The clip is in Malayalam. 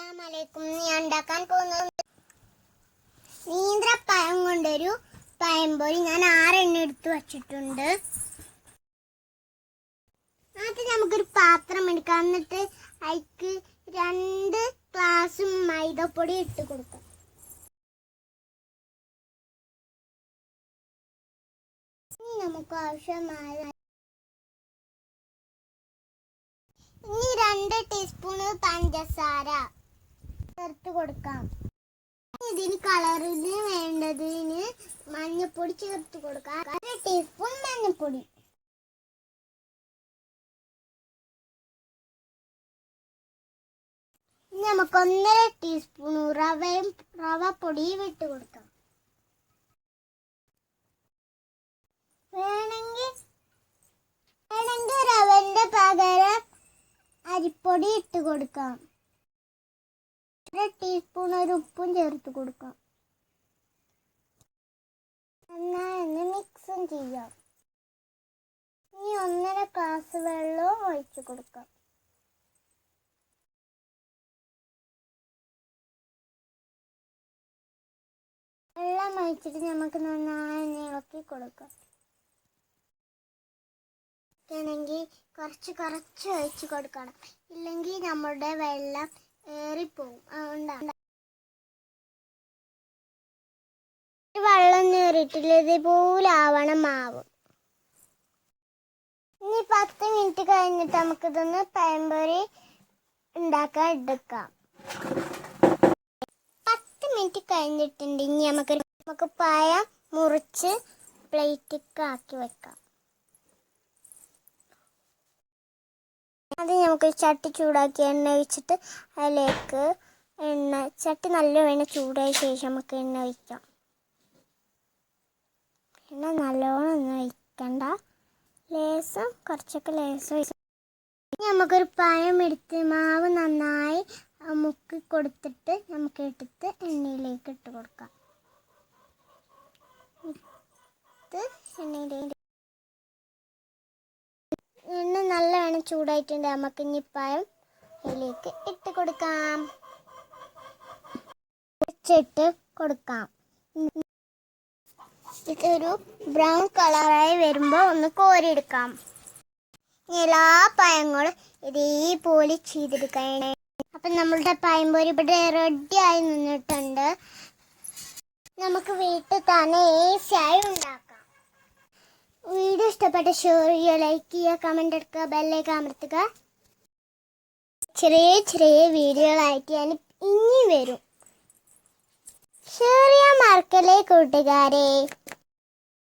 അസ്സലാമലൈക്കും. ഞാൻ ഉണ്ടാക്കാൻ പോകുന്നത് നീന്ത്രപ്പഴം കൊണ്ടൊരു പഴംപൊരി ഞാൻ ആറെണ്ണ എടുത്ത് വച്ചിട്ടുണ്ട്. അത് നമുക്കൊരു പാത്രം എടുക്കാം. എന്നിട്ട് അതിക്ക് രണ്ട് ഗ്ലാസും മൈദപ്പൊടി ഇട്ട് കൊടുക്കാം. നമുക്ക് ആവശ്യമായ ഇനി രണ്ട് ടീസ്പൂണ് പഞ്ചസാര. ചേർത്ത് കൊടുക്കാം. ഇതിന് കളറിന് വേണ്ടതിന് മഞ്ഞപ്പൊടി ചേർത്ത് കൊടുക്കാം. അര ടീസ്പൂൺ മഞ്ഞപ്പൊടി. നമുക്ക് ഒന്നര ടീസ്പൂൺ റവയും റവ പൊടിയും ഇട്ട് കൊടുക്കാം. വേണമെങ്കിൽ വേണമെങ്കിൽ റവന്റെ പകരം അരിപ്പൊടി ഇട്ട് കൊടുക്കാം. അര ടീസ്പൂൺ ഒരു ഉപ്പും ചേർത്ത് കൊടുക്കാം. നന്നായി മിക്സും ചെയ്യാം. ഇനി ഒന്നര ഗ്ലാസ് വെള്ളവും ഒഴിച്ച് കൊടുക്കാം. വെള്ളം ഒഴിച്ചിട്ട് നമുക്ക് നന്നായി ഇളക്കി കൊടുക്കാം. ണെങ്കിൽ കുറച്ച് കുറച്ച് ഒഴിച്ച് കൊടുക്കണം. ഇല്ലെങ്കിൽ നമ്മുടെ വെള്ളം ഏറിപ്പോവും. അതുകൊണ്ടാണ്. വെള്ളം നേറിയിട്ടില്ല ഇതുപോലാവണം മാവ്. ഇനി പത്ത് മിനിറ്റ് കഴിഞ്ഞിട്ട് നമുക്കിതൊന്ന് പഴംപൊരി ഉണ്ടാക്കാൻ എടുക്കാം. പത്ത് മിനിറ്റ് കഴിഞ്ഞിട്ടുണ്ട്. ഇനി നമുക്ക് നമുക്ക് പഴം മുറിച്ച് പ്ലേറ്റിക്കാക്കി വെക്കാം അത് നമുക്ക് ചട്ടി ചൂടാക്കി എണ്ണ ഒഴിച്ചിട്ട് അതിലേക്ക് എണ്ണ ചട്ടി നല്ല വേണ ചൂടായ ശേഷം നമുക്ക് എണ്ണ ഒഴിക്കാം. എണ്ണ നല്ലോണം ഒന്നും ഒഴിക്കണ്ട. ലേസം കുറച്ചൊക്കെ ലേസം ഇനി നമുക്കൊരു പഴം എടുത്ത് മാവ് നന്നായി മുക്കി കൊടുത്തിട്ട് നമുക്ക് എടുത്ത് എണ്ണയിലേക്ക് ഇട്ട് കൊടുക്കാം. എണ്ണയിലേക്ക് എണ്ണ നല്ലവണ്ണം ചൂടായിട്ടുണ്ട്. നമുക്ക് ഇനി പഴം ഇതിലേക്ക് ഇട്ട് കൊടുക്കാം. ഇട്ട് കൊടുക്കാം. ഇതൊരു ബ്രൗൺ കളറായി വരുമ്പോൾ ഒന്ന് കോരിയെടുക്കാം. എല്ലാ പഴങ്ങളും ഇതേപോലെ ചെയ്തെടുക്കണം. അപ്പം നമ്മളുടെ പഴംപൊരി ഇവിടെ റെഡി ആയി നിന്നിട്ടുണ്ട്. നമുക്ക് വീട്ടിൽ തന്നെ ഈസിയായി ഉണ്ടാക്കാം. വീഡിയോ ഇഷ്ടപ്പെട്ട ഷെയർ ചെയ്യുക ലൈക്ക് ചെയ്യുക കമന്റ് എടുക്കുക ബെല്ലേക്ക് അമർത്തുക. ചെറിയ ചെറിയ വീഡിയോകളായിട്ട് ഞാൻ ഇനി വരും. ഷെയർ ചെയ്യാൻ മറക്കല്ലേ കൂട്ടുകാരെ.